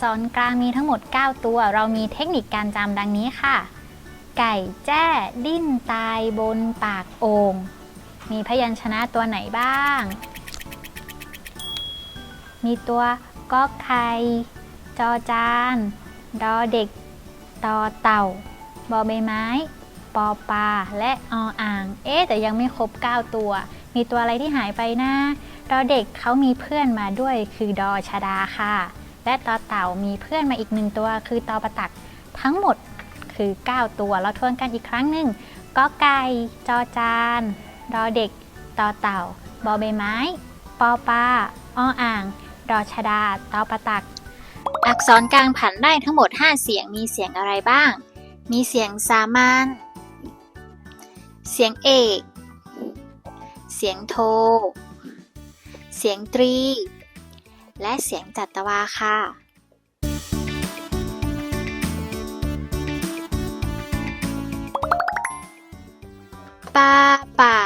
ษรกลางมีทั้งหมด 9 ตัว เรามีเทคนิคการจำดังนี้ค่ะ ไก่แจ้ดิ้นตายบนปากโอ่งมีพยัญชนะตัวไหนบ้าง มีตัวก็ไข่จอจาน ดอเด็ก ตอเต่า บอใบไม้ ปอปลา และออ่าง เอ๊แต่ยังไม่ครบ 9 ตัว มีตัวอะไรที่หายไปนะ ดอเด็กเขามีเพื่อนมาด้วยคือดอชดาค่ะ และตอเต่ามีเพื่อนมาอีกหนึ่งตัว คือตอประตักทั้งหมดคือ 9 ตัว เราทวนกันอีกครั้งหนึ่งก็ไก่จอจานดอเด็กตอเต่าบอใบไม้ ปอปลาออ่าง ดอชดาตอประตัก อักษรกลางผันได้ทั้งหมด 5 เสียงมีเสียงอะไรบ้าง มีเสียงสามัญเสียงเอก เสียงโท เสียงตรี และเสียงจัตวาค่ะป้าป่าป้า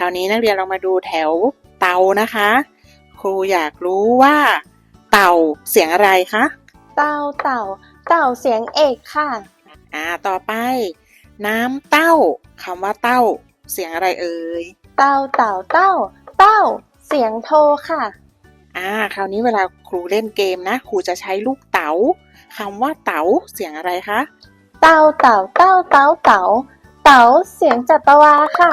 ราวนี้นักเรียนเรามาดูแถวเตานะคะ ครูอยากรู้ว่า เต่าเสียงอะไรคะเต่าเต่าเต่าเสียงเอกค่ะ อ่าต่อไป น้ำเต้าคำว่าเต้า เสียงอะไรเอ่ยเต่าเต่าเต่าเต่าเสียงโทค่ะ อ่า คราวนี้เวลาครูเล่นเกมนะ ครูจะใช้ลูกเต๋าคำว่าเต๋าเสียงอะไรคะเต่าเต่าเต่าเต่าเต่าเต่าเสียงจัตวาค่ะ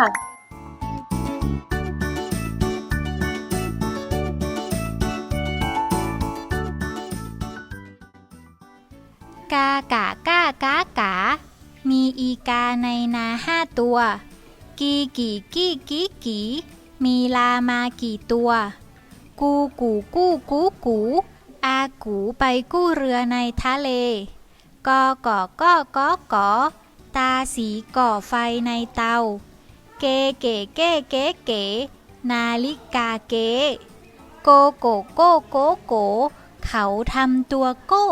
กากากากากา มีอีกาในนาห้าตัว กีกี่กี้กี้กีมีลามากี่ตัว กูกูกู้กูกู อากูไปกู้เรือในทะเล กอก่อก็ก็กอตาสีก่อไฟในเตา เกเก๋เก๋เก๋เก๋นาฬิกาเก๋โกโกโกโกโก เขาทำตัวโก้